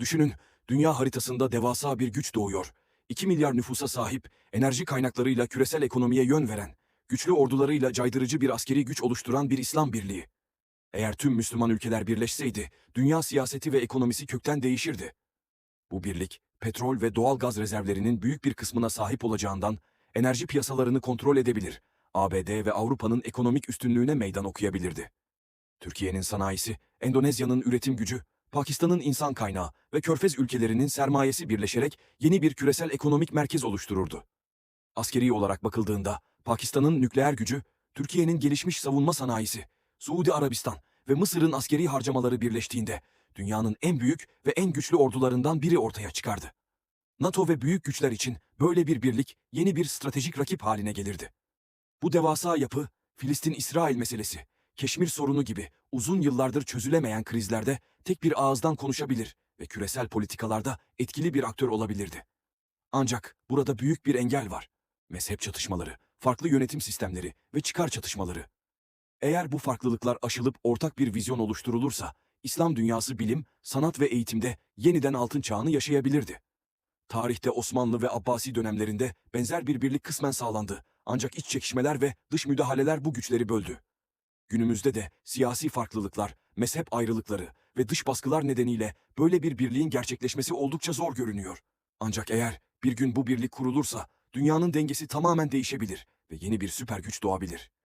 Düşünün, dünya haritasında devasa bir güç doğuyor. 2 milyar nüfusa sahip, enerji kaynaklarıyla küresel ekonomiye yön veren, güçlü ordularıyla caydırıcı bir askeri güç oluşturan bir İslam birliği. Eğer tüm Müslüman ülkeler birleşseydi, dünya siyaseti ve ekonomisi kökten değişirdi. Bu birlik, petrol ve doğal gaz rezervlerinin büyük bir kısmına sahip olacağından, enerji piyasalarını kontrol edebilir, ABD ve Avrupa'nın ekonomik üstünlüğüne meydan okuyabilirdi. Türkiye'nin sanayisi, Endonezya'nın üretim gücü, Pakistan'ın insan kaynağı ve Körfez ülkelerinin sermayesi birleşerek yeni bir küresel ekonomik merkez oluştururdu. Askeri olarak bakıldığında Pakistan'ın nükleer gücü, Türkiye'nin gelişmiş savunma sanayisi, Suudi Arabistan ve Mısır'ın askeri harcamaları birleştiğinde dünyanın en büyük ve en güçlü ordularından biri ortaya çıkardı. NATO ve büyük güçler için böyle bir birlik yeni bir stratejik rakip haline gelirdi. Bu devasa yapı, Filistin-İsrail meselesi, Keşmir sorunu gibi uzun yıllardır çözülemeyen krizlerde tek bir ağızdan konuşabilir ve küresel politikalarda etkili bir aktör olabilirdi. Ancak burada büyük bir engel var. Mezhep çatışmaları, farklı yönetim sistemleri ve çıkar çatışmaları. Eğer bu farklılıklar aşılıp ortak bir vizyon oluşturulursa, İslam dünyası bilim, sanat ve eğitimde yeniden altın çağını yaşayabilirdi. Tarihte Osmanlı ve Abbasi dönemlerinde benzer bir birlik kısmen sağlandı. Ancak iç çekişmeler ve dış müdahaleler bu güçleri böldü. Günümüzde de siyasi farklılıklar, mezhep ayrılıkları ve dış baskılar nedeniyle böyle bir birliğin gerçekleşmesi oldukça zor görünüyor. Ancak eğer bir gün bu birlik kurulursa dünyanın dengesi tamamen değişebilir ve yeni bir süper güç doğabilir.